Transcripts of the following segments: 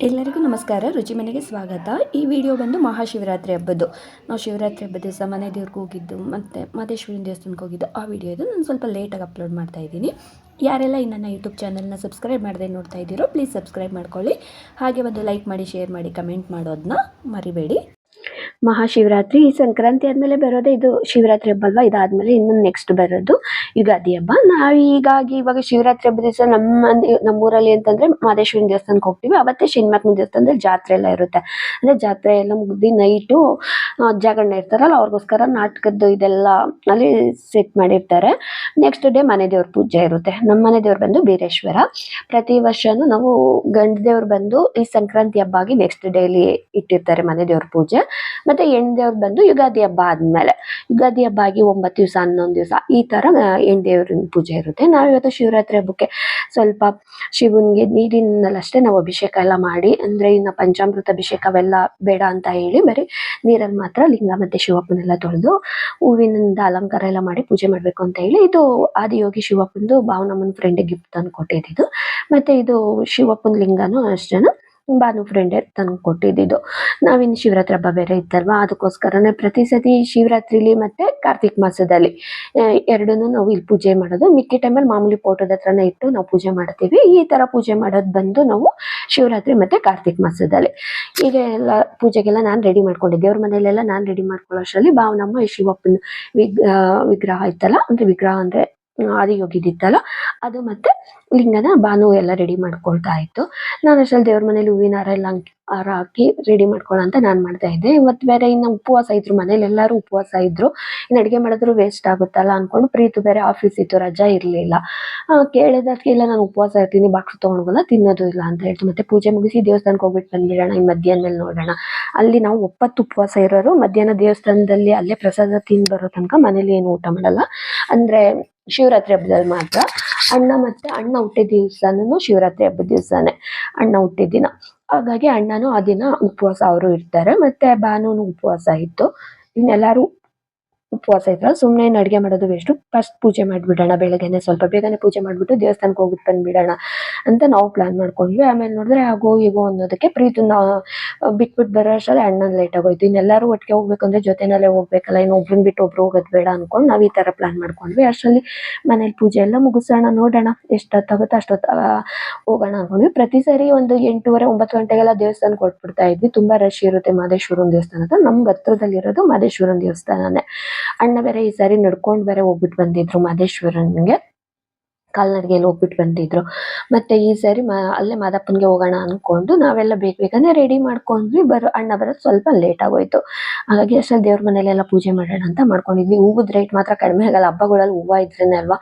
ಎಲ್ಲರಿಗೂ ನಮಸ್ಕಾರ. ರುಚಿ ಮನೆಗೆ ಸ್ವಾಗತ. ಈ ವಿಡಿಯೋ ಬಂದು ಮಹಾಶಿವರಾತ್ರಿ ಹಬ್ಬದ್ದು. ನಾವು ಶಿವರಾತ್ರಿ ಹಬ್ಬದ ದಿವಸ ಮನೆ ದೇವ್ರಿಗೆ ಹೋಗಿದ್ದು, ಮತ್ತು ಮಾದೇಶ್ವರಿನ ದೇವಸ್ಥಾನಕ್ಕೆ ಹೋಗಿದ್ದು, ಆ ವಿಡಿಯೋ ಇದು. ನಾನು ಸ್ವಲ್ಪ ಲೇಟಾಗಿ ಅಪ್ಲೋಡ್ ಮಾಡ್ತಾ ಇದ್ದೀನಿ. ಯಾರೆಲ್ಲ ಈ ನನ್ನ ಯೂಟ್ಯೂಬ್ ಚಾನಲ್ನ ಸಬ್ಸ್ಕ್ರೈಬ್ ಮಾಡದೆ ನೋಡ್ತಾ ಇದ್ದೀರೋ ಪ್ಲೀಸ್ ಸಬ್ಸ್ಕ್ರೈಬ್ ಮಾಡ್ಕೊಳ್ಳಿ. ಹಾಗೆ ಒಂದು ಲೈಕ್ ಮಾಡಿ ಶೇರ್ ಮಾಡಿ ಕಮೆಂಟ್ ಮಾಡೋದನ್ನ ಮರಿಬೇಡಿ. ಮಹಾಶಿವರಾತ್ರಿ, ಈ ಸಂಕ್ರಾಂತಿ ಆದಮೇಲೆ ಬರೋದೇ ಇದು ಶಿವರಾತ್ರಿ ಹಬ್ಬ ಅಲ್ವಾ? ಇದಾದಮೇಲೆ ಇನ್ನೊಂದು ನೆಕ್ಸ್ಟ್ ಬರೋದು ಯುಗಾದಿ ಹಬ್ಬ. ನಾವು ಹೀಗಾಗಿ ಇವಾಗ ಶಿವರಾತ್ರಿ ಹಬ್ಬ ದಿವಸ ನಮ್ಮ ನಮ್ಮೂರಲ್ಲಿ ಅಂತಂದ್ರೆ ಮಾದೇಶ್ವರನ ದೇವಸ್ಥಾನಕ್ಕೆ ಹೋಗ್ತೀವಿ. ಅವತ್ತೇ ಶನಿಮಾತ್ಮ ದೇವಸ್ಥಾನದಲ್ಲಿ ಜಾತ್ರೆ ಎಲ್ಲ ಇರುತ್ತೆ. ಅಂದ್ರೆ ಜಾತ್ರೆ ಎಲ್ಲ ಮುಗ್ದು ನೈಟು ಜಾಗರಣೆ ಇರ್ತಾರಲ್ಲ, ಅವ್ರಿಗೋಸ್ಕರ ನಾಟಕದ್ದು ಇದೆಲ್ಲ ಅಲ್ಲಿ ಸೆಟ್ ಮಾಡಿರ್ತಾರೆ. ನೆಕ್ಸ್ಟ್ ಡೇ ಮನೆ ದೇವ್ರ ಪೂಜೆ ಇರುತ್ತೆ. ನಮ್ಮ ಮನೆ ದೇವ್ರು ಬಂದು ಬೀರೇಶ್ವರ. ಪ್ರತಿ ವರ್ಷನೂ ನಾವು ಗಂಡ ದೇವ್ರು ಬಂದು ಈ ಸಂಕ್ರಾಂತಿ ಹಬ್ಬ ಆಗಿ ನೆಕ್ಸ್ಟ್ ಡೇಲಿ ಇಟ್ಟಿರ್ತಾರೆ ಮನೆ ದೇವ್ರ ಪೂಜೆ. ಮತ್ತೆ ಹೆಣ್ ದೇವ್ರು ಬಂದು ಯುಗಾದಿ ಹಬ್ಬ ಆದ್ಮೇಲೆ. ಯುಗಾದಿ ಹಬ್ಬ ಆಗಿ ಒಂಬತ್ತು ದಿವಸ, ಹನ್ನೊಂದು ದಿವಸ ಈ ತರ ಹೆಣ್ ದೇವ್ರಿನ ಪೂಜೆ ಇರುತ್ತೆ. ನಾವು ಇವತ್ತು ಶಿವರಾತ್ರಿ ಹಬ್ಬಕ್ಕೆ ಸ್ವಲ್ಪ ಶಿವನ್ಗೆ ನೀರಿನಲ್ಲಿ ಅಷ್ಟೇ ನಾವು ಅಭಿಷೇಕ ಎಲ್ಲ ಮಾಡಿ, ಅಂದ್ರೆ ಇನ್ನು ಪಂಚಾಮೃತ ಅಭಿಷೇಕ ಅವೆಲ್ಲ ಬೇಡ ಅಂತ ಹೇಳಿ ಬರೀ ನೀರಲ್ಲಿ ಮಾತ್ರ ಲಿಂಗ ಮತ್ತೆ ಶಿವಪ್ಪನೆಲ್ಲ ತೊಳೆದು ಹೂವಿನಿಂದ ಅಲಂಕಾರ ಎಲ್ಲ ಮಾಡಿ ಪೂಜೆ ಮಾಡ್ಬೇಕು ಅಂತ ಹೇಳಿ ಇದು ಆದಿಯೋಗಿ ಶಿವಪ್ಪಂದು ಭಾವನಮ್ಮನ ಫ್ರೆಂಡ್ ಗಿಫ್ಟ್ ತಂದು ಕೊಟ್ಟಿದ್ದು ಮತ್ತೆ ಇದು ಶಿವಪ್ಪನ ಲಿಂಗನೂ ಅಷ್ಟೇನು? ಭಾನು ಫ್ರೆಂಡೇ ತಂದು ಕೊಟ್ಟಿದ್ದು ನಾವಿನ್ನು ಶಿವರಾತ್ರಿ ಹಬ್ಬ ಬೇರೆ ಇತ್ತಲ್ವಾ? ಅದಕ್ಕೋಸ್ಕರನೇ ಪ್ರತಿ ಸತಿ ಶಿವರಾತ್ರಿಲಿ ಮತ್ತೆ ಕಾರ್ತಿಕ್ ಮಾಸದಲ್ಲಿ ಎರಡನ್ನೂ ನಾವು ಇಲ್ಲಿ ಪೂಜೆ ಮಾಡೋದು. ಮಿಕ್ಕಿ ಟೈಮಲ್ಲಿ ಮಾಮೂಲಿ ಫೋಟೋದ ಹತ್ರನೇ ಇಟ್ಟು ನಾವು ಪೂಜೆ ಮಾಡ್ತೀವಿ. ಈ ತರ ಪೂಜೆ ಮಾಡೋದು ಬಂದು ನಾವು ಶಿವರಾತ್ರಿ ಮತ್ತೆ ಕಾರ್ತಿಕ್ ಮಾಸದಲ್ಲಿ. ಈಗ ಎಲ್ಲ ಪೂಜೆಗೆಲ್ಲ ನಾನು ರೆಡಿ ಮಾಡ್ಕೊಂಡಿದ್ದೆ. ದೇವ್ರ ಮನೆಯಲ್ಲೆಲ್ಲ ನಾನು ರೆಡಿ ಮಾಡ್ಕೊಳ್ಳೋ ಅಷ್ಟರಲ್ಲಿ ಭಾವನಮ್ಮ ಶಿವಪ್ಪನ ವಿಗ್ ವಿಗ್ರಹ ಇತ್ತಲ್ಲ, ಅಂದ್ರೆ ವಿಗ್ರಹ ಅಂದ್ರೆ ಆ, ಆದಿಯೋಗಿದಿತ್ತಲ್ಲ ಅದು ಮತ್ತೆ ಲಿಂಗನ ಬಾನು ಎಲ್ಲ ರೆಡಿ ಮಾಡ್ಕೊಳ್ತಾ ಇತ್ತು. ನಾನು ಅಷ್ಟಲ್ಲಿ ದೇವ್ರ ಮನೇಲಿ ಹೂವಿನ ಹಾರ ಎಲ್ಲ ಹಾರ ಹಾಕಿ ರೆಡಿ ಮಾಡ್ಕೊಳ್ಳೋ ಅಂತ ನಾನು ಮಾಡ್ತಾ ಇದ್ದೆ. ಇವತ್ತು ಬೇರೆ ಇನ್ನು ಉಪವಾಸ ಇದ್ರು ಮನೇಲಿ ಎಲ್ಲರೂ ಉಪವಾಸ ಇದ್ರು. ಇನ್ನು ಅಡುಗೆ ಮಾಡಿದ್ರು ವೇಸ್ಟ್ ಆಗುತ್ತಲ್ಲ ಅನ್ಕೊಂಡು ಪ್ರೀತು ಬೇರೆ ಆಫೀಸ್ ಇತ್ತು ರಜಾ ಇರಲಿಲ್ಲ. ಕೇಳಿದಕ್ಕೆ ಇಲ್ಲ ನಾನು ಉಪವಾಸ ಇರ್ತೀನಿ ಬಾಕ್ಸ್ ತೊಗೊಂಡೋಗಲ್ಲ ತಿನ್ನೋದು ಇಲ್ಲ ಅಂತ ಹೇಳ್ತು. ಮತ್ತೆ ಪೂಜೆ ಮುಗಿಸಿ ದೇವಸ್ಥಾನಕ್ಕೆ ಹೋಗ್ಬಿಟ್ಟು ಬಂದಿರೋಣ ಇನ್ನು ಮಧ್ಯಾಹ್ನ ಮೇಲೆ ನೋಡೋಣ. ಅಲ್ಲಿ ನಾವು ಒಪ್ಪತ್ತು ಉಪವಾಸ ಇರೋರು ಮಧ್ಯಾಹ್ನ ದೇವಸ್ಥಾನದಲ್ಲಿ ಅಲ್ಲೇ ಪ್ರಸಾದ ತಿಂದು ಬರೋ ತನಕ ಮನೇಲಿ ಏನು ಊಟ ಮಾಡಲ್ಲ. ಅಂದ್ರೆ ಶಿವರಾತ್ರಿ ಹಬ್ಬದಲ್ಲಿ ಮಾತ್ರ ಅಣ್ಣ ಮತ್ತೆ ಅಣ್ಣ ಹುಟ್ಟಿದ ದಿವಸನೂ ಶಿವರಾತ್ರಿ ಹಬ್ಬದ ದಿವಸನೇ ಅಣ್ಣ ಹುಟ್ಟಿದ ದಿನ. ಹಾಗಾಗಿ ಅಣ್ಣನೂ ಆ ದಿನ ಉಪವಾಸ ಅವರು ಇರ್ತಾರೆ. ಮತ್ತೆ ಭಾನುನು ಉಪವಾಸ ಇತ್ತು. ಇನ್ನೆಲ್ಲರೂ ಉಪವಾಸ ಇದ್ರೆ ಸುಮ್ಮನೆ ಅಡುಗೆ ಮಾಡೋದು ವೇಸ್ಟು ಫಸ್ಟ್ ಪೂಜೆ ಮಾಡಿಬಿಡೋಣ, ಬೆಳಗ್ಗೆನೆ ಸ್ವಲ್ಪ ಬೇಗನೆ ಪೂಜೆ ಮಾಡಿಬಿಟ್ಟು ದೇವಸ್ಥಾನಕ್ಕೆ ಹೋಗ್ಬಿಟ್ಟು ಬಂದ್ಬಿಡೋಣ ಅಂತ ನಾವು ಪ್ಲಾನ್ ಮಾಡ್ಕೊಂಡ್ವಿ. ಆಮೇಲೆ ನೋಡಿದ್ರೆ ಆಗೋ ಈಗೋ ಅನ್ನೋದಕ್ಕೆ ಪ್ರೀತು ನಾವು ಬಿಟ್ಬಿಟ್ಟು ಬರೋ ಅಷ್ಟರಲ್ಲಿ ಅಣ್ಣನ ಲೇಟ್ ಆಗೋಯ್ತು. ಇನ್ನೆಲ್ಲರೂ ಒಟ್ಟಿಗೆ ಹೋಗ್ಬೇಕಂದ್ರೆ ಜೊತೆನಲ್ಲೇ ಹೋಗ್ಬೇಕಲ್ಲ, ಇನ್ನು ಒಬ್ರನ್ನ ಬಿಟ್ಟು ಒಬ್ರು ಹೋಗೋದು ಬೇಡ ಅನ್ಕೊಂಡು ನಾವು ಈ ಥರ ಪ್ಲಾನ್ ಮಾಡ್ಕೊಂಡ್ವಿ. ಅಷ್ಟರಲ್ಲಿ ಮನೇಲಿ ಪೂಜೆ ಎಲ್ಲ ಮುಗಿಸೋಣ, ನೋಡೋಣ ಎಷ್ಟೊತ್ತಾಗುತ್ತೋ ಅಷ್ಟೊತ್ತು ಹೋಗೋಣ ಅನ್ಕೊಂಡ್ವಿ. ಪ್ರತಿ ಸಾರಿ ಒಂದು ಎಂಟೂವರೆ, ಒಂಬತ್ತು ಗಂಟೆಗೆಲ್ಲ ದೇವಸ್ಥಾನಕ್ಕೆ ಕೊಟ್ಬಿಡ್ತಾ ಇದ್ವಿ. ತುಂಬಾ ರಶ್ ಇರುತ್ತೆ ಮಾದೇಶ್ವರನ ದೇವಸ್ಥಾನ ನಮ್ಗೆ ಹತ್ರದಲ್ಲಿರೋದು ಮಹದೇಶ್ವರನ ದೇವಸ್ಥಾನನೇ. ಅಣ್ಣ ಬೇರೆ ಈ ಸಾರಿ ನಡ್ಕೊಂಡು ಬೇರೆ ಹೋಗ್ಬಿಟ್ಟು ಬಂದಿದ್ರು ಮಾದೇಶ್ವರನ್ಗೆ. ಕಾಲ್ನಡಿಗೆಯಲ್ಲಿ ಹೋಗ್ಬಿಟ್ಟು ಬಂದಿದ್ರು ಮತ್ತೆ ಈ ಸಾರಿ ಮ, ಅಲ್ಲೇ ಮಾದಪ್ಪನ್ಗೆ ಹೋಗೋಣ ಅನ್ಕೊಂಡು ನಾವೆಲ್ಲ ಬೇಗ ಬೇಗನೆ ರೆಡಿ ಮಾಡ್ಕೊಂಡ್ವಿ. ಬರೋ, ಅಣ್ಣ ಬರೋದು ಸ್ವಲ್ಪ ಲೇಟ್ ಆಗೋಯ್ತು. ಹಾಗಾಗಿ ಅಷ್ಟೇ ದೇವ್ರ ಮನೆಯಲ್ಲೆಲ್ಲ ಪೂಜೆ ಮಾಡೋಣ ಅಂತ ಮಾಡ್ಕೊಂಡಿದ್ವಿ. ಹೂವದ ರೇಟ್ ಮಾತ್ರ ಕಡಿಮೆ ಆಗಲ್ಲ. ಹಬ್ಬಗಳಲ್ಲಿ ಹೂವು ಇದ್ರೇನೆ ಅಲ್ವಾ?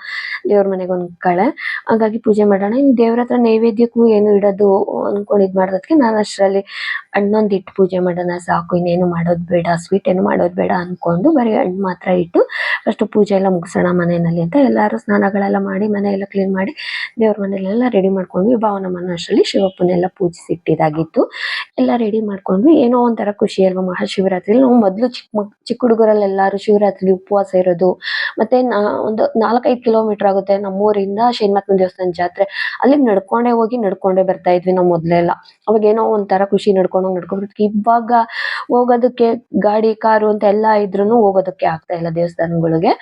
ದೇವ್ರ ಮನೆಗೆ ಒಂದು ಕಳೆ. ಹಾಗಾಗಿ ಪೂಜೆ ಮಾಡೋಣ. ಇನ್ನು ದೇವ್ರ ಹತ್ರ ನೈವೇದ್ಯಕ್ಕೂ ಏನು ಇಡೋದು ಅನ್ಕೊಂಡು ಇದು ಮಾಡೋದಕ್ಕೆ ನಾನು ಅಷ್ಟರಲ್ಲಿ ಹಣ್ಣೊಂದು ಇಟ್ಟು ಪೂಜೆ ಮಾಡೋಣ ಸಾಕು. ಇನ್ನೇನು ಮಾಡೋದು ಬೇಡ ಸ್ವೀಟ್ ಏನು ಮಾಡೋದು ಬೇಡ ಅಂದ್ಕೊಂಡು ಬರೀ ಹಣ್ಣು ಮಾತ್ರ ಇಟ್ಟು ಫಸ್ಟ್ ಪೂಜೆ ಎಲ್ಲ ಮುಗಿಸೋಣ ಮನೆಯಲ್ಲಿ ಅಂತ ಎಲ್ಲರೂ ಸ್ನಾನಗಳೆಲ್ಲ ಮಾಡಿ ಮನೆ ಎಲ್ಲ ಕ್ಲೀನ್ ಮಾಡಿ ದೇವ್ರ ಮನೆಯಲ್ಲೆಲ್ಲ ರೆಡಿ ಮಾಡ್ಕೊಂಡ್ವಿ. ಭಾವನ ಮನಸ್ಸಲ್ಲಿ ಶಿವಪ್ಪನೆಲ್ಲ ಪೂಜಿಸಿಟ್ಟಿದ್ದಾಗಿತ್ತು ಎಲ್ಲ ರೆಡಿ ಮಾಡ್ಕೊಂಡ್ವಿ. ಏನೋ ಒಂಥರ ಖುಷಿ ಅಲ್ವಾ ಮಹಾಶಿವರಾತ್ರಿ ನಾವು ಮೊದಲು ಚಿಕ್ಕ ಮಕ್, ಚಿಕ್ಕ ಹುಡುಗರಲ್ಲಿ ಎಲ್ಲರೂ ಶಿವರಾತ್ರಿ ಉಪವಾಸ ಇರೋದು ಮತ್ತೆ ನಾ ಒಂದು ನಾಲ್ಕೈದು ಕಿಲೋಮೀಟರ್ ಆಗುತ್ತೆ ನಮ್ಮೂರಿಂದ ಶನಿಮಹಾತ್ಮ ದೇವಸ್ಥಾನ ಜಾತ್ರೆ. ಅಲ್ಲಿ ನಡ್ಕೊಂಡೇ ಹೋಗಿ ನಡ್ಕೊಂಡೇ ಬರ್ತಾ ಇದ್ವಿ ನಾವು ಮೊದಲೆಲ್ಲ. ಅವಾಗ ಏನೋ ಒಂಥರ ಖುಷಿ ನಡ್ಕೊಂಡು ಹೋಗಿ ನಡ್ಕೊಂಡು. ಇವಾಗ ಹೋಗೋದಕ್ಕೆ ಗಾಡಿ, ಕಾರು ಅಂತ ಎಲ್ಲ ಇದ್ರೂ ಹೋಗೋದಕ್ಕೆ ಆಗ್ತಾ ಇಲ್ಲ ದೇವಸ್ಥಾನಗಳಿಗೆ.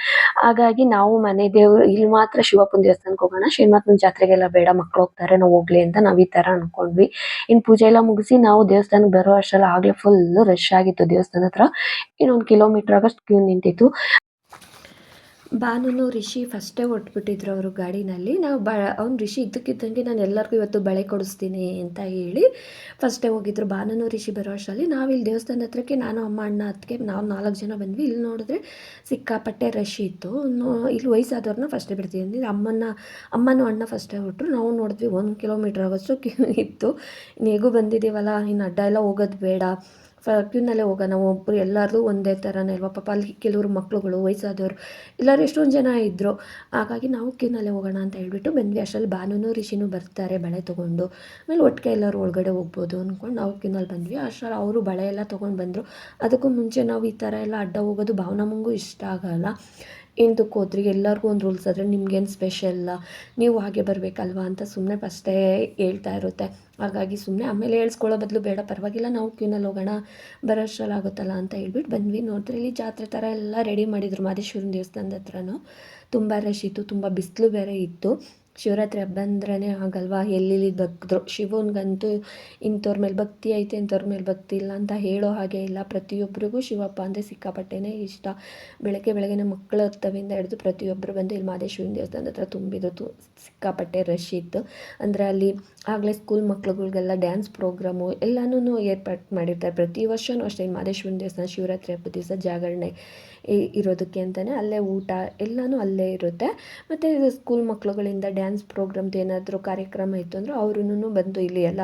ಹಾಗಾಗಿ ನಾವು ಮನೆ ದೇವ್ರು, ಇಲ್ಲಿ ಮಾತ್ರ ಶಿವಪ್ಪನ ದೇವಸ್ಥಾನಕ್ಕೆ ಹೋಗೋಣ. ಶನಿಮಹಾತ್ಮನ ಜಾತ್ರೆಗೆಲ್ಲ ಬೇಡ, ಮಕ್ಳು ಹೋಗ್ತಾರೆ, ನಾವು ಹೋಗ್ಲಿ ಅಂತ ನಾವ್ ಈ ತರ ಅನ್ಕೊಂಡ್ವಿ. ಇನ್ ಪೂಜೆ ಎಲ್ಲ ಮುಗಿಸಿ ನಾವು ದೇವಸ್ಥಾನಕ್ಕೆ ಬರೋ ಅಷ್ಟ್ರಲ್ಲಿ ಆಗ್ಲೇ ಫುಲ್ ರಶ್ ಆಗಿತ್ತು ದೇವಸ್ಥಾನ ಹತ್ರ. ಇನ್ನೊಂದು ಕಿಲೋಮೀಟರ್ ಆಗಷ್ಟು ಕ್ಯೂ ನಿಂತಿತ್ತು. ಭಾನುನು ರಿಷಿ ಫಸ್ಟೇ ಹೊಟ್ಬಿಟ್ಟಿದ್ರು ಅವರು ಗಾಡಿನಲ್ಲಿ. ನಾವು ಬ, ಅವ್ನು ರಿಷಿ ಇದ್ದಕ್ಕಿದ್ದಂಗೆ ನಾನು ಎಲ್ಲರಿಗೂ ಇವತ್ತು ಬಳೆ ಕೊಡಿಸ್ತೀನಿ ಅಂತ ಹೇಳಿ ಫಸ್ಟೇ ಹೋಗಿದ್ರು. ಭಾನುನು ರಿಷಿ ಬರೋ ಅಷ್ಟರಲ್ಲಿ ನಾವು ಇಲ್ಲಿ ದೇವಸ್ಥಾನ ಹತ್ರಕ್ಕೆ, ನಾನು, ಅಮ್ಮ, ಅಣ್ಣ ಅದಕ್ಕೆ ನಾವು ನಾಲ್ಕು ಜನ ಬಂದ್ವಿ. ಇಲ್ಲಿ ನೋಡಿದ್ರೆ ಸಿಕ್ಕಾಪಟ್ಟೆ ರಶ್ ಇತ್ತು. ಇಲ್ಲಿ ವಯಸ್ಸಾದವ್ರನ್ನ ಫಸ್ಟೇ ಬಿಡ್ತೀವಿ ಅಂದರೆ ಅಮ್ಮನ ಅಮ್ಮನೂ ಅಣ್ಣ ಫಸ್ಟೇ ಹೊಟ್ಟರು ನಾವು ನೋಡಿದ್ವಿ ಒಂದು ಕಿಲೋಮೀಟ್ರ್ ಆಗೋಷ್ಟು ಇತ್ತು. ಹೇಗೂ ಬಂದಿದ್ದೀವಲ್ಲ, ಇನ್ನು ಅಡ್ಡ ಎಲ್ಲ ಹೋಗೋದು ಬೇಡ. ಫ ಕ್ಯೂನಲ್ಲೇ ಹೋಗೋಣ ಒಬ್ಬರು ಎಲ್ಲರದು ಒಂದೇ ಥರನೇ ಅಲ್ವಾ? ಪಾಪ ಅಲ್ಲಿ ಕೆಲವರು ಮಕ್ಕಳುಗಳು ವಯಸ್ಸಾದವರು, ಎಲ್ಲರೂ ಎಷ್ಟೊಂದು ಜನ ಇದ್ದರು ಹಾಗಾಗಿ ನಾವು ಕ್ಯೂನಲ್ಲೇ ಹೋಗೋಣ ಅಂತ ಹೇಳಿಬಿಟ್ಟು ಬಂದ್ವಿ. ಅಷ್ಟರಲ್ಲಿ ಬಾನೂನು ರಿಷಿನೂ ಬರ್ತಾರೆ ಬಳೆ ತೊಗೊಂಡು. ಆಮೇಲೆ ಒಟ್ಟಿಗೆ ಎಲ್ಲರೂ ಒಳಗಡೆ ಹೋಗ್ಬೋದು ಅಂದ್ಕೊಂಡು ನಾವು ಕ್ಯೂನಲ್ಲಿ ಬಂದ್ವಿ. ಅಷ್ಟರಲ್ಲಿ ಅವರು ಬಳೆ ಎಲ್ಲ ತೊಗೊಂಡು ಬಂದರು. ಅದಕ್ಕೂ ಮುಂಚೆ ನಾವು ಈ ಥರ ಎಲ್ಲ ಅಡ್ಡ ಹೋಗೋದು ಭಾವನಮ್ಮಂಗೂ ಇಷ್ಟ ಆಗಲ್ಲ. ಎಂತಕ್ಕೆ ಹೋದ್ರಿ ಎಲ್ಲರಿಗೂ ಒಂದು ರೂಲ್ಸ್ ಆದರೆ ನಿಮ್ಗೇನು ಸ್ಪೆಷಲ್ಲ ನೀವು ಹಾಗೆ ಬರಬೇಕಲ್ವಾ ಅಂತ ಸುಮ್ಮನೆ ಫಸ್ಟೇ ಹೇಳ್ತಾ ಇರುತ್ತೆ. ಹಾಗಾಗಿ ಸುಮ್ಮನೆ ಆಮೇಲೆ ಹೇಳ್ಸ್ಕೊಳ್ಳೋ ಬದಲು ಬೇಡ, ಪರವಾಗಿಲ್ಲ, ನಾವು ಕ್ಯೂನಲ್ಲಿ ಹೋಗೋಣ, ಬರೋ ಅಷ್ಟ್ರಲ್ಲಿ ಆಗುತ್ತಲ್ಲ ಅಂತ ಹೇಳ್ಬಿಟ್ಟು ಬಂದ್ವಿ. ನೋಡಿದ್ರೆ ಇಲ್ಲಿ ಜಾತ್ರೆ ಥರ ಎಲ್ಲ ರೆಡಿ ಮಾಡಿದ್ರು ಮಾದೇಶ್ವರನ ದೇವಸ್ಥಾನದ ಹತ್ರನೂ. ತುಂಬ ರಶ್ ಇತ್ತು, ತುಂಬ ಬಿಸಿಲು ಬೇರೆ ಇತ್ತು. ಶಿವರಾತ್ರಿ ಹಬ್ಬ ಅಂದ್ರೆ ಆಗಲ್ವಾ? ಎಲ್ಲೆಲ್ಲಿ ಭಕ್ತರು ಶಿವನಿಗಂತೂ ಇಂಥವ್ರ ಮೇಲೆ ಭಕ್ತಿ ಐತೆ ಇಂಥವ್ರ ಮೇಲೆ ಭಕ್ತಿ ಇಲ್ಲ ಅಂತ ಹೇಳೋ ಹಾಗೆ ಇಲ್ಲ. ಪ್ರತಿಯೊಬ್ಬರಿಗೂ ಶಿವಪ್ಪ ಅಂದರೆ ಸಿಕ್ಕಾಪಟ್ಟೆನೇ ಇಷ್ಟ. ಬೆಳಗ್ಗೆ ಬೆಳಗ್ಗೆನೇ ಮಕ್ಕಳ ಹತ್ತವಿಂದ ಹಿಡಿದು ಪ್ರತಿಯೊಬ್ಬರು ಬಂದು ಇಲ್ಲಿ ಮಹದೇಶ್ವರನ ದೇವಸ್ಥಾನದ ಹತ್ರ ತುಂಬಿದ್ದು ತು, ಸಿಕ್ಕಾಪಟ್ಟೆ ರಶ್ ಇತ್ತು. ಅಂದರೆ ಅಲ್ಲಿ ಆಗಲೇ ಸ್ಕೂಲ್ ಮಕ್ಳುಗಳಿಗೆಲ್ಲ ಡ್ಯಾನ್ಸ್ ಪ್ರೋಗ್ರಾಮು ಎಲ್ಲನೂ ಏರ್ಪಾಟ್ ಮಾಡಿರ್ತಾರೆ. ಪ್ರತಿ ವರ್ಷವೂ ಅಷ್ಟೇ ಇಲ್ಲಿ ದೇವಸ್ಥಾನ ಶಿವರಾತ್ರಿ ಹಬ್ಬದ ದಿವಸ ಜಾಗರಣೆ. ಇರೋದಕ್ಕೆ ಅಂತಲೇ ಅಲ್ಲೇ ಊಟ ಎಲ್ಲನೂ ಅಲ್ಲೇ ಇರುತ್ತೆ. ಮತ್ತು ಸ್ಕೂಲ್ ಮಕ್ಕಳುಗಳಿಂದ ಡ್ಯಾನ್ಸ್ ಪ್ರೋಗ್ರಾಮ್ದು ಏನಾದರೂ ಕಾರ್ಯಕ್ರಮ ಇತ್ತು ಅಂದರೆ ಅವ್ರೂ ಬಂದು ಇಲ್ಲಿ ಎಲ್ಲ,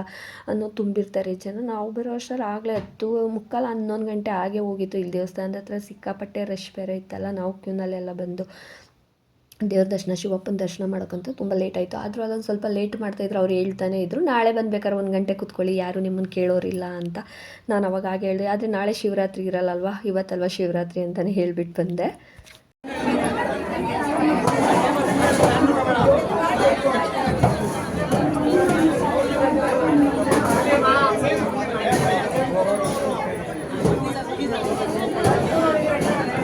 ಅನ್ನೋ ತುಂಬಿರ್ತಾರೆ ಜನ. ನಾವು ಬರೋ ಅಷ್ಟರಲ್ಲಿ ಆಗಲೇ ಹತ್ತು, ಮುಕ್ಕಾಲು ಹನ್ನೊಂದು ಗಂಟೆ ಆಗೇ ಹೋಗಿತ್ತು. ಇಲ್ಲಿ ದೇವಸ್ಥಾನದ ಹತ್ರ ಸಿಕ್ಕಾಪಟ್ಟೆ ರಶ್ ಬೇರೆ ಇತ್ತಲ್ಲ, ನಾವು ಕ್ಯೂನಲ್ಲೆಲ್ಲ ಬಂದು ದೇವ್ರ ದರ್ಶನ, ಶಿವಪ್ಪನ ದರ್ಶನ ಮಾಡೋಕ್ಕಂತ ತುಂಬ ಲೇಟ್ ಆಯಿತು. ಆದರೂ ಅದೊಂದು ಸ್ವಲ್ಪ ಲೇಟ್ ಮಾಡ್ತಾಯಿದ್ರು ಅವ್ರು ಹೇಳ್ತಾನೆ ಇದ್ರು. ನಾಳೆ ಬಂದ್ಬೇಕಾದ್ರೆ ಒಂದು ಗಂಟೆ ಕೂತ್ಕೊಳ್ಳಿ, ಯಾರು ನಿಮ್ಮನ್ನು ಕೇಳೋರಿಲ್ಲ ಅಂತ ನಾನು ಅವಾಗ ಹಾಗೆ ಹೇಳಿದೆ. ಆದರೆ ನಾಳೆ ಶಿವರಾತ್ರಿ ಇರಲ್ಲಲ್ವಾ? ಇವತ್ತಲ್ವ ಶಿವರಾತ್ರಿ ಅಂತಲೇ ಹೇಳಿಬಿಟ್ಟು ಬಂದೆ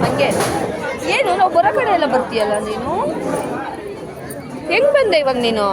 ಹಂಗೆ ಏನು ನಾವು ಬರೋ ಕಡೆ ಎಲ್ಲ ಬರ್ತೀಯಲ್ಲ ನೀನು? ಹೆಂಗ್ ಬಂದೆ ಇವಾಗ ನೀನು?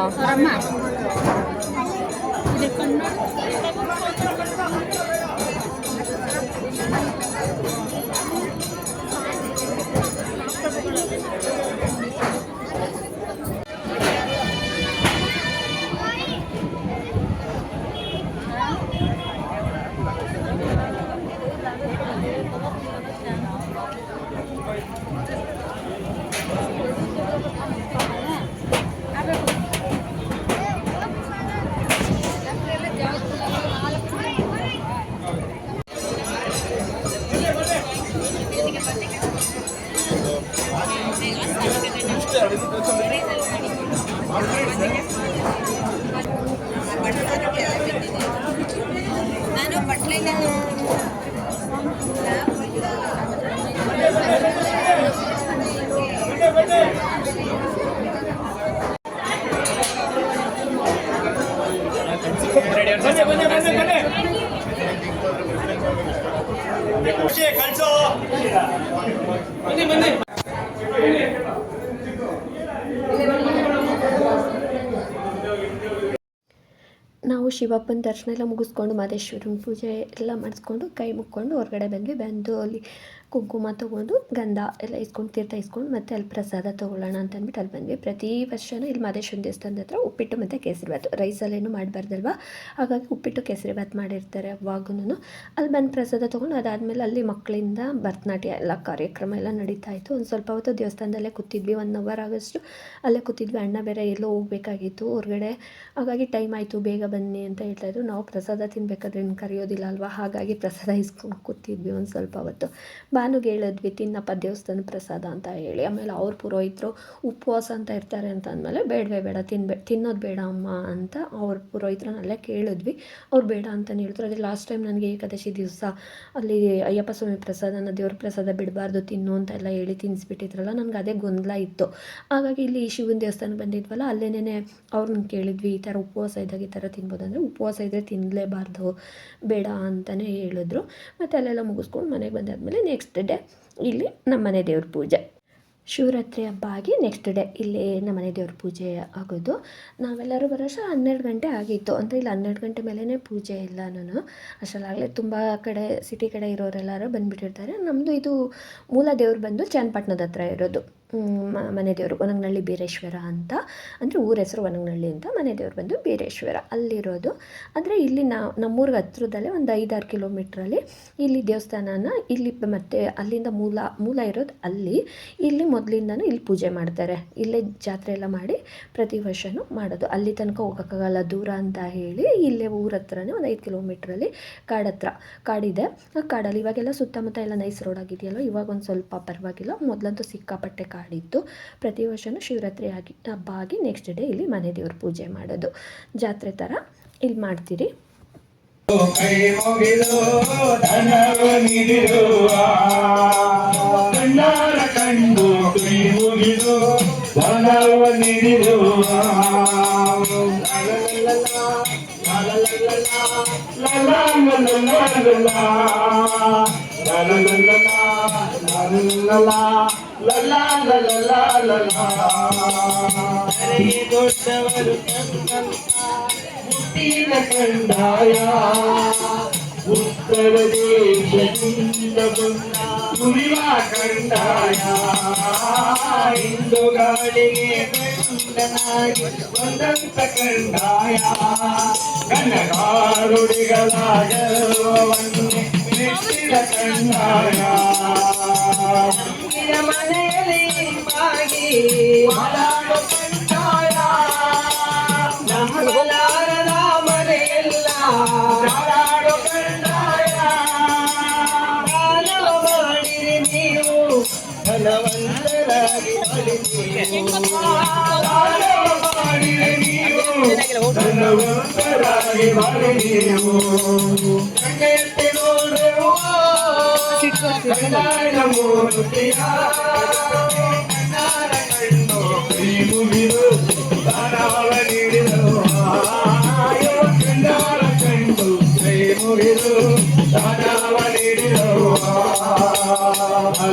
ಖುಷಿ ಶಿವಪ್ಪನ ದರ್ಶನ ಎಲ್ಲ ಮುಗಿಸ್ಕೊಂಡು ಮಾದೇಶ್ವರನ ಪೂಜೆ ಎಲ್ಲ ಮಾಡಿಸ್ಕೊಂಡು ಕೈ ಮುಕ್ಕೊಂಡು ಹೊರಗಡೆ ಬಂದ್ವಿ. ಬಂದು ಅಲ್ಲಿ ಕುಂಕುಮ ತೊಗೊಂಡು ಗಂಧ ಎಲ್ಲ ಇಸ್ಕೊಂಡು, ತೀರ್ಥ ಇಸ್ಕೊಂಡು ಮತ್ತೆ ಅಲ್ಲಿ ಪ್ರಸಾದ ತೊಗೊಳ್ಳೋಣ ಅಂತ ಅಂದ್ಬಿಟ್ಟು ಅಲ್ಲಿ ಬಂದ್ವಿ. ಪ್ರತಿ ವರ್ಷವೂ ಇಲ್ಲಿ ಮಾದೇಶ್ವರ ದೇವಸ್ಥಾನದ ಹತ್ರ ಉಪ್ಪಿಟ್ಟು ಮತ್ತು ಕೇಸರಿಬಾತು ರೈಸಲ್ಲೇನು ಮಾಡಬಾರ್ದಲ್ವ? ಹಾಗಾಗಿ ಉಪ್ಪಿಟ್ಟು ಕೇಸರಿಬಾತ್ ಮಾಡಿರ್ತಾರೆ ಅವಾಗೂ ಅಲ್ಲಿ ಬಂದು ಪ್ರಸಾದ ತೊಗೊಂಡು ಅದಾದಮೇಲೆ ಅಲ್ಲಿ ಮಕ್ಕಳಿಂದ ಭರತನಾಟ್ಯ ಎಲ್ಲ ಕಾರ್ಯಕ್ರಮ ಎಲ್ಲ ನಡೀತಾ ಇತ್ತು. ಒಂದು ಸ್ವಲ್ಪ ಹೊತ್ತು ದೇವಸ್ಥಾನದಲ್ಲೇ ಕೂತಿದ್ವಿ. ಒನ್ ಅವರ್ ಆಗೋಷ್ಟು ಅಲ್ಲೇ ಕೂತಿದ್ವಿ. ಅಣ್ಣ ಬೇರೆ ಎಲ್ಲೋ ಹೋಗಬೇಕಾಗಿತ್ತು ಹೊರಗಡೆ. ಹಾಗಾಗಿ ಟೈಮ್ ಆಯಿತು, ಬೇಗ ಬನ್ನಿ ಅಂತ ಹೇಳ್ತಾಯಿದ್ರು ನಾವು ಪ್ರಸಾದ ತಿನ್ಬೇಕಾದ್ರೆ ಏನು ಕರೆಯೋದಿಲ್ಲ ಅಲ್ವಾ? ಹಾಗಾಗಿ ಪ್ರಸಾದ ಇಸ್ಕೊಂಡು ಕೂತಿದ್ವಿ ಒಂದು ಸ್ವಲ್ಪ ಹೊತ್ತು. ಭಾನುಗೆ ಕೇಳಿದ್ವಿ ತಿನ್ನಪ್ಪ ದೇವಸ್ಥಾನ ಪ್ರಸಾದ ಅಂತ ಹೇಳಿ. ಆಮೇಲೆ ಅವ್ರ ಪುರೋಹಿತರು ಉಪವಾಸ ಅಂತ ಇರ್ತಾರೆ ಅಂತ ಅಂದಮೇಲೆ ಬೇಡವೇ ಬೇಡ, ತಿನ್ಬೇ, ತಿನ್ನೋದು ಬೇಡ ಅಮ್ಮ ಅಂತ ಅವ್ರ ಪುರೋಹಿತರನ್ನೆಲ್ಲ ಕೇಳಿದ್ವಿ. ಅವ್ರು ಬೇಡ ಅಂತಲೇ ಹೇಳಿದ್ರು ಅದೇ ಲಾಸ್ಟ್ ಟೈಮ್ ನನಗೆ ಏಕಾದಶಿ ದಿವಸ ಅಲ್ಲಿ ಅಯ್ಯಪ್ಪ ಸ್ವಾಮಿ ಪ್ರಸಾದನ ದೇವ್ರ ಪ್ರಸಾದ ಬಿಡಬಾರ್ದು, ತಿನ್ನು ಅಂತ ಎಲ್ಲ ಹೇಳಿ ತಿನ್ನಿಸ್ಬಿಟ್ಟಿದ್ರಲ್ಲ ನನಗೆ ಅದೇ ಗೊಂದಲ ಇತ್ತು. ಹಾಗಾಗಿ ಇಲ್ಲಿ ಶಿವನ ದೇವಸ್ಥಾನ ಬಂದಿದ್ವಲ್ಲ ಅಲ್ಲೇನೇ ಅವ್ರನ್ನ ಕೇಳಿದ್ವಿ, ಈ ಥರ ಉಪವಾಸ ಇದ್ದಾಗ ಈ ಥರ ತಿನ್ಬೋದು ಅಂದರೆ ಉಪವಾಸ ಇದ್ದರೆ ತಿನ್ನಲೇಬಾರ್ದು ಬೇಡ ಅಂತಲೇ ಹೇಳಿದ್ರು. ಮತ್ತು ಅಲ್ಲೆಲ್ಲ ಮುಗಿಸ್ಕೊಂಡು ಮನೆಗೆ ಬಂದಾದಮೇಲೆ ನೆಕ್ಸ್ಟ್ ಡೇ ಇಲ್ಲಿ ನಮ್ಮನೆ ದೇವ್ರ ಪೂಜೆ. ಶಿವರಾತ್ರಿ ಹಬ್ಬ ಆಗಿ ನೆಕ್ಸ್ಟ್ ಡೇ ಇಲ್ಲಿ ನಮ್ಮನೆ ದೇವ್ರ ಪೂಜೆ ಆಗೋದು. ನಾವೆಲ್ಲರೂ ಬರೋಷ್ಟು ಹನ್ನೆರಡು ಗಂಟೆ ಆಗಿತ್ತು. ಅಂದರೆ ಇಲ್ಲಿ ಹನ್ನೆರಡು ಗಂಟೆ ಮೇಲೇ ಪೂಜೆ ಇಲ್ಲ ನಾನು. ಅಷ್ಟರಲ್ಲಾಗಲೇ ತುಂಬ ಕಡೆ ಸಿಟಿ ಕಡೆ ಇರೋರೆಲ್ಲರೂ ಬಂದುಬಿಟ್ಟಿರ್ತಾರೆ. ನಮ್ಮದು ಇದು ಮೂಲ ದೇವ್ರು ಬಂದು ಚನ್ನಪಟ್ಟಣದ ಹತ್ರ ಇರೋದು. ಮನೆ ದೇವರು ಒನಗನಹಳ್ಳಿ ಬೀರೇಶ್ವರ ಅಂತ. ಅಂದರೆ ಊರ ಹೆಸರು ಒನಗನಹಳ್ಳಿ ಅಂತ. ಮನೆ ದೇವರು ಬಂದು ಬೀರೇಶ್ವರ. ಅಲ್ಲಿರೋದು. ಅಂದರೆ ಇಲ್ಲಿ ನಾ, ನಮ್ಮೂರಿಗೆ ಹತ್ರದಲ್ಲೇ ಒಂದು ಐದಾರು ಕಿಲೋಮೀಟ್ರಲ್ಲಿ ಇಲ್ಲಿ ದೇವಸ್ಥಾನನ ಇಲ್ಲಿ ಮತ್ತು ಅಲ್ಲಿಂದ ಮೂಲ ಮೂಲ ಇರೋದು ಅಲ್ಲಿ. ಇಲ್ಲಿ ಮೊದಲಿಂದನೂ ಇಲ್ಲಿ ಪೂಜೆ ಮಾಡ್ತಾರೆ. ಇಲ್ಲೇ ಜಾತ್ರೆ ಎಲ್ಲ ಮಾಡಿ ಪ್ರತಿ ವರ್ಷವೂ ಮಾಡೋದು. ಅಲ್ಲಿ ತನಕ ಹೋಗೋಕ್ಕಾಗಲ್ಲ ದೂರ ಅಂತ ಹೇಳಿ ಇಲ್ಲೇ ಊರ ಹತ್ರನೇ ಒಂದು ಐದು ಕಿಲೋಮೀಟ್ರಲ್ಲಿ ಕಾಡತ್ರ ಕಾಡಿದೆ. ಕಾಡಲ್ಲಿ ಇವಾಗೆಲ್ಲ ಸುತ್ತಮುತ್ತ ಎಲ್ಲ ನೈಸ್ ರೋಡ್ ಆಗಿದೆಯಲ್ಲ ಇವಾಗ ಒಂದು ಸ್ವಲ್ಪ ಪರವಾಗಿಲ್ಲ. ಮೊದಲಂತೂ ಸಿಕ್ಕಾಪಟ್ಟೆ ಕಾಡಿತ್ತು ಪ್ರತಿ ವರ್ಷವೂ ಶಿವರಾತ್ರಿ ಆಗಿ ಹಬ್ಬ ಆಗಿ ನೆಕ್ಸ್ಟ್ ಡೇ ಇಲ್ಲಿ ಮನೆ ದೇವ್ರ ಪೂಜೆ ಮಾಡೋದು. ಜಾತ್ರೆ ಥರ ಇಲ್ಲಿ ಮಾಡ್ತೀರಿ. ಕೈ ಮುಗಿದು ಧನವು ನೀಡಿರುವ ಕಣ್ಣಾರ ಕಂಡು ಕೈ ಮುಗಿದು ದಾನವ ನೀಡಿರುವ ದೊಡ್ಡವರು ಹುಟ್ಟಿನ ಕಂಡಾಯ ಉತ್ತರ ದೇಶದಿಂದ ಬಂದ ಉರಿವ ಕಂಡಾಯ ಹಿಂದೂಗಳಿಗೆ ಗಂಡನಾಗಿ ಬಂದಂತ ಕಂಡಾಯ ಕನ್ನಗಾರುಡಿಗಳ ಗರ್ವವನ್ನು ಮೆಚ್ಚಿದ ಕಂಡಾಯ ನಿನ್ನ ಮನೆಯಲ್ಲಿ ಬಾಗಿ ಮಲಾಡು ಕಂಡಾಯ ನಮ್ಮಲಾರದ ಮನೆಯಲ್ಲ ಮಲಾಡು ಕಂಡಾಯ ದಾನ ಮಾಡಿರಿ ನೀವು ಧನವಂತರಾಗಿ ಕಣ್ಣೆತ್ತಿ la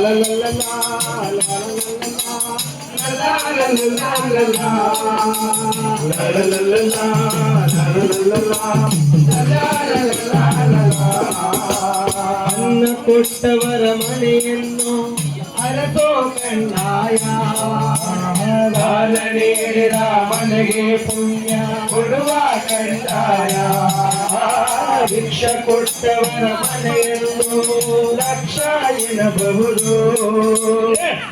la la la ಅನ್ನ ಕೊಟ್ಟವರ ಮನೆಯನ್ನು ಅರಸೋ ಕಣ್ಣಾಯ ದಾನ ನೀಡಿದ ಮನೆಗೆ ಪುಣ್ಯ ಕೊಡುವ ಕಣ್ಣಾಯ ಭಿಕ್ಷ ಕೊಟ್ಟವರ ಮನೆಯನ್ನು ಲಕ್ಷ ಎನ್ನಬಹುದು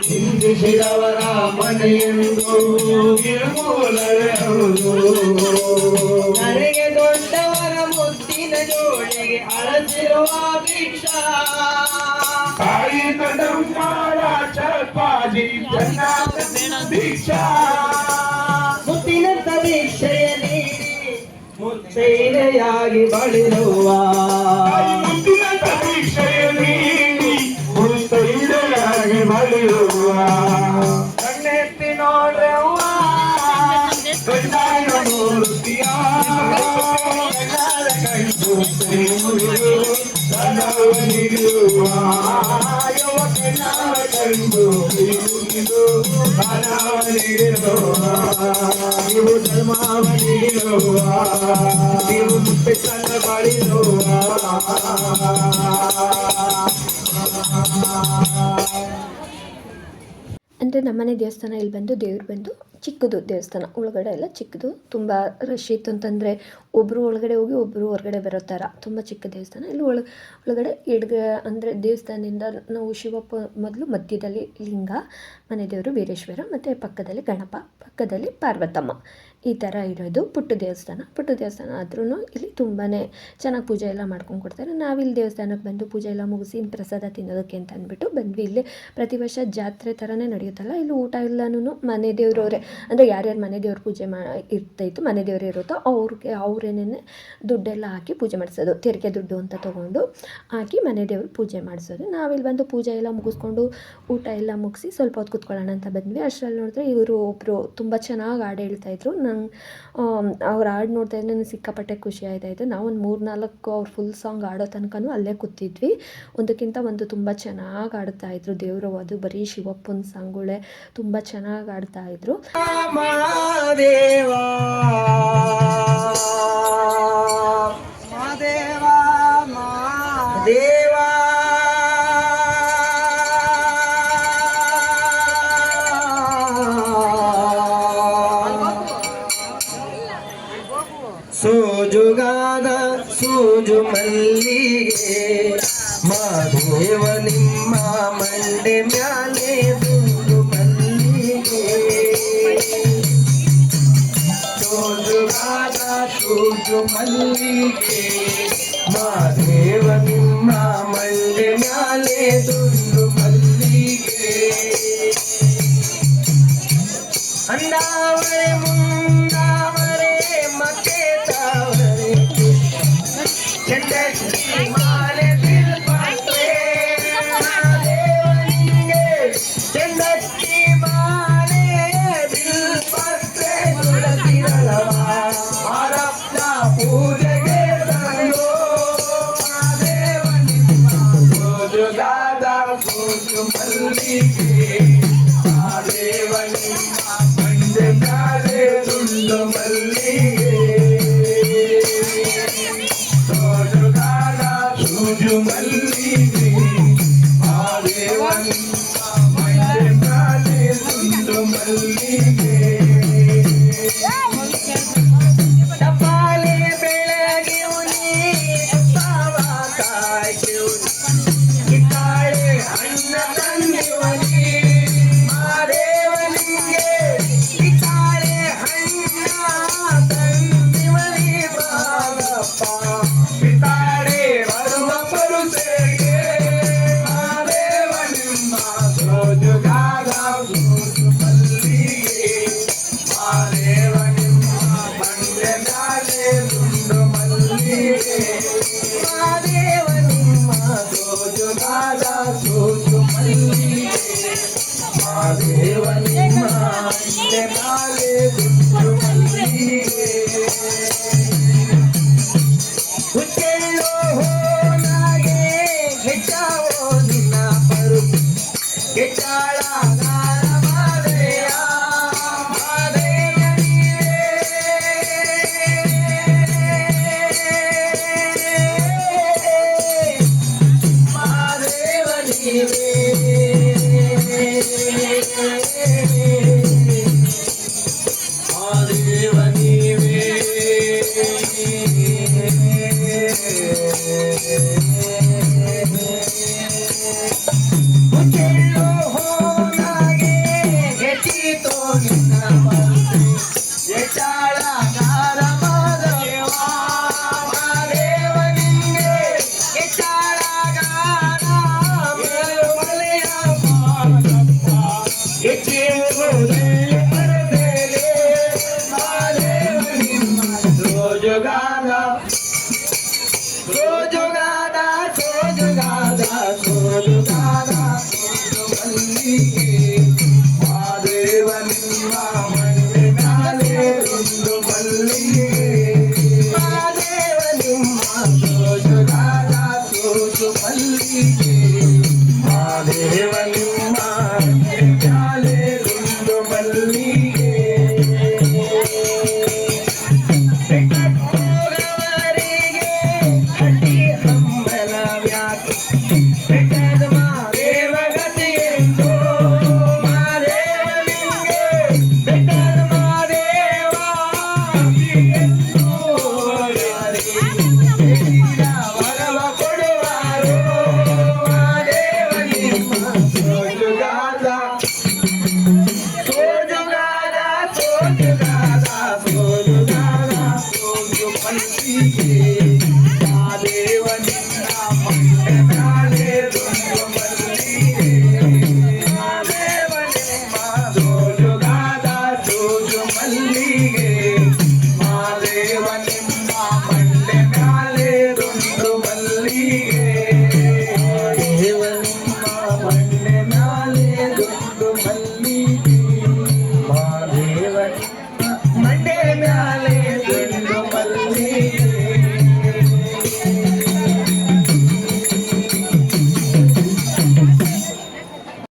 ನಿಂದಿಸಿದವರ ಮನೆಯನ್ನು ನಿರ್ಮೂಲವೇ ಹೌದು ನನಗೆ ದೊಡ್ಡವರ ಮುದ್ದಿನ ಜೋಳಿಗೆ ಅಳಸಿರುವ ಭಿಕ್ಷಾ. ತಾಯಿ ಕದಂಬಾಳ ಮುತ್ತಿನಂತ ಭಿಕ್ಷೆಯ ನೀಡಿ ಮುತ್ತೈದೆಯಾಗಿ ಬಳಿರುವ. ಮುತ್ತೈದೆಯಾಗಿ ಕಣ್ಣೆತ್ತಿ ನೋಡ್ರವ್ವ. ಕಣ್ಣಾಯ ಮೂರ್ತಿಯ ನೀಡಿರುವ ನೀವು ಧರ್ಮವ ನೀಡಿರುವ ನೀವು ಮುತ್ತೆ ಕಣ್ಣ ಬಾಳಿರುವ ನಮ್ಮನೆ ದೇವಸ್ಥಾನ ಇಲ್ಲಿ ಬಂದು ದೇವ್ರು ಬಂದು ಚಿಕ್ಕದು ದೇವಸ್ಥಾನ, ಒಳಗಡೆ ಎಲ್ಲ ಚಿಕ್ಕದು. ತುಂಬ ರಶ್ ಇತ್ತು ಅಂತಂದರೆ ಒಬ್ಬರು ಒಳಗಡೆ ಹೋಗಿ ಒಬ್ಬರು ಹೊರಗಡೆ ಬರೋ ಥರ. ತುಂಬ ಚಿಕ್ಕ ದೇವಸ್ಥಾನ. ಇಲ್ಲಿ ಒಳ ಒಳಗಡೆ ಎಡ್ಗ, ಅಂದರೆ ದೇವಸ್ಥಾನದಿಂದ ನಾವು ಶಿವಪ್ಪ ಮೊದಲು ಮಧ್ಯದಲ್ಲಿ ಲಿಂಗ, ಮನೆ ದೇವರು ವೀರೇಶ್ವರ, ಮತ್ತು ಪಕ್ಕದಲ್ಲಿ ಗಣಪ, ಪಕ್ಕದಲ್ಲಿ ಪಾರ್ವತಮ್ಮ. ಈ ಥರ ಇರೋದು ಪುಟ್ಟು ದೇವಸ್ಥಾನ. ಪುಟ್ಟು ದೇವಸ್ಥಾನ ಆದ್ರೂ ಇಲ್ಲಿ ತುಂಬಾ ಚೆನ್ನಾಗಿ ಪೂಜೆ ಎಲ್ಲ ಮಾಡ್ಕೊಂಡು ಕೊಡ್ತಾರೆ. ನಾವಿಲ್ಲಿ ದೇವಸ್ಥಾನಕ್ಕೆ ಬಂದು ಪೂಜೆ ಎಲ್ಲ ಮುಗಿಸಿ ಪ್ರಸಾದ ತಿನ್ನೋದಕ್ಕೆ ಅಂತ ಅಂದ್ಬಿಟ್ಟು ಬಂದ್ವಿ. ಇಲ್ಲಿ ಪ್ರತಿ ವರ್ಷ ಜಾತ್ರೆ ಥರನೇ ನಡೆಯುತ್ತಲ್ಲ, ಇಲ್ಲಿ ಊಟ ಎಲ್ಲನೂ ಮನೆ ದೇವ್ರವರೇ, ಅಂದರೆ ಯಾರ್ಯಾರು ಮನೆ ದೇವ್ರ ಪೂಜೆ ಮಾ, ಇರ್ತೈತು, ಮನೆ ದೇವ್ರು ಇರುತ್ತೋ ಅವ್ರಿಗೆ ಅವರೇನೇ ದುಡ್ಡೆಲ್ಲ ಹಾಕಿ ಪೂಜೆ ಮಾಡಿಸೋದು. ತೆರಿಗೆ ದುಡ್ಡು ಅಂತ ತೊಗೊಂಡು ಹಾಕಿ ಮನೆ ದೇವ್ರ ಪೂಜೆ ಮಾಡಿಸೋದು. ನಾವಿಲ್ಲಿ ಬಂದು ಪೂಜೆ ಎಲ್ಲ ಮುಗಿಸ್ಕೊಂಡು ಊಟ ಎಲ್ಲ ಮುಗಿಸಿ ಸ್ವಲ್ಪ ಹೊತ್ತು ಕೂತ್ಕೊಳ್ಳೋಣ ಅಂತ ಬಂದ್ವಿ. ಅಷ್ಟರಲ್ಲಿ ನೋಡಿದ್ರೆ ಇವರು ಒಬ್ಬರು ತುಂಬ ಚೆನ್ನಾಗಿ ಹಾಡು ಹೇಳ್ತಾಯಿದ್ರು ನಂಗೆ ಅವ್ರು ಹಾಡು ನೋಡ್ತಾ ಇದ್ದರೆ ನನಗೆ ಸಿಕ್ಕಾಪಟ್ಟೆ ಖುಷಿ ಆಯ್ತಾಯಿತ್ತು ನಾವು ಒಂದು ಮೂರು ನಾಲ್ಕು ಅವ್ರು ಫುಲ್ ಸಾಂಗ್ ಆಡೋ ತನಕನೂ ಅಲ್ಲೇ ಕೂತಿದ್ವಿ. ಒಂದಕ್ಕಿಂತ ಒಂದು ತುಂಬ ಚೆನ್ನಾಗಿ ಆಡ್ತಾ ಇದ್ರು ದೇವರು. ಅದು ಬರೀ ಶಿವಪ್ಪನ ಸಾಂಗ್ಗಳೇ ತುಂಬ ಚೆನ್ನಾಗಿ ಆಡ್ತಾ ಇದ್ರು. ಮಹಾದೇವ. ಸೂಜು ಮಲ್ಲಿಗೆ ಮಾದೇವ ನಿಮ್ಮ ಮಂಡೆ ಮ್ಯಾಲೆ ದುಂಡು ಮಲ್ಲಿಗೆ ಸೋಜುಗಾದ ಸೂಜು ಮಲ್ಲಿಗೆ ಮಾದೇವ ನಿಮ್ಮ ಮಂಡೆ ಮ್ಯಾಲೆ ದುಂಡು ಮಾದೇವ ನಿಮ್ಮ